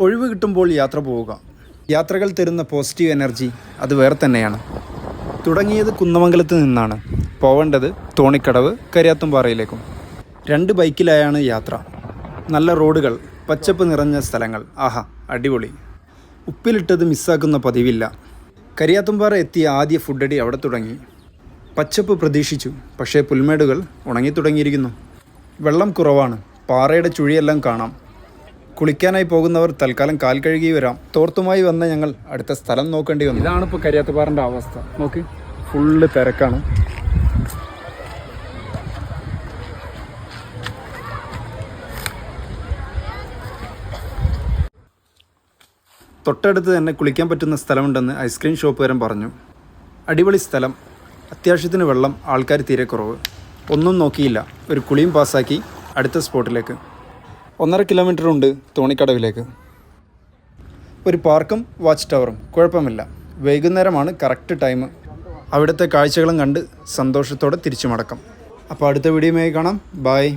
ഒഴിവ് കിട്ടുമ്പോൾ യാത്ര പോവുക. യാത്രകൾ തരുന്ന പോസിറ്റീവ് എനർജി അത് വേറെ തന്നെയാണ്. തുടങ്ങിയത് കുന്നമംഗലത്ത് നിന്നാണ്. പോവേണ്ടത് തോണിക്കടവ് കരിയാത്തുംപാറയിലേക്കും. രണ്ട് ബൈക്കിലായാണ് യാത്ര. നല്ല റോഡുകൾ പച്ചപ്പ് നിറഞ്ഞ സ്ഥലങ്ങൾ. ആഹാ അടിപൊളി. ഉപ്പിലിട്ടത് മിസ്സാക്കുന്ന പതിവില്ല. കരിയാത്തുംപാറ എത്തിയ ആദ്യ ഫുഡടി അവിടെ തുടങ്ങി. പച്ചപ്പ് പ്രതീക്ഷിച്ചു പക്ഷേ പുൽമേടുകൾ ഉണങ്ങി തുടങ്ങിയിരിക്കുന്നു വെള്ളം കുറവാണ്. പാറയുടെ ചുഴിയെല്ലാം കാണാം. കുളിക്കാനായി പോകുന്നവർ തൽക്കാലം കാൽ കഴുകി വരാം. തോർത്തുമായി വന്ന ഞങ്ങൾ അടുത്ത സ്ഥലം നോക്കേണ്ടി വന്നു. ഇതാണ് ഇപ്പോൾ കരിയാത്തുപാറിന്റെ അവസ്ഥ. നോക്ക് ഫുള്ള് തിരക്കാണ്. തൊട്ടടുത്ത് തന്നെ കുളിക്കാൻ പറ്റുന്ന സ്ഥലമുണ്ടെന്ന് ഐസ്ക്രീം ഷോപ്പുകാരൻ പറഞ്ഞു. അടിപൊളി സ്ഥലം. അത്യാവശ്യത്തിന് വെള്ളം ആൾക്കാർ തീരെ കുറവ്. ഒന്നും നോക്കിയില്ല. ഒരു കുളിയും പാസ്സാക്കി അടുത്ത സ്പോട്ടിലേക്ക്. ഒന്നര കിലോമീറ്റർ ഉണ്ട് തോണിക്കടവിലേക്ക്. ഒരു പാർക്കും വാച്ച് ടവറും കുഴപ്പമില്ല. വൈകുന്നേരമാണ് കറക്റ്റ് ടൈം അവിടുത്തെ കാഴ്ചകളും കണ്ട് സന്തോഷത്തോടെ തിരിച്ചു മടക്കം അപ്പോൾ അടുത്ത വീഡിയോയുമായി കാണാം. ബായ്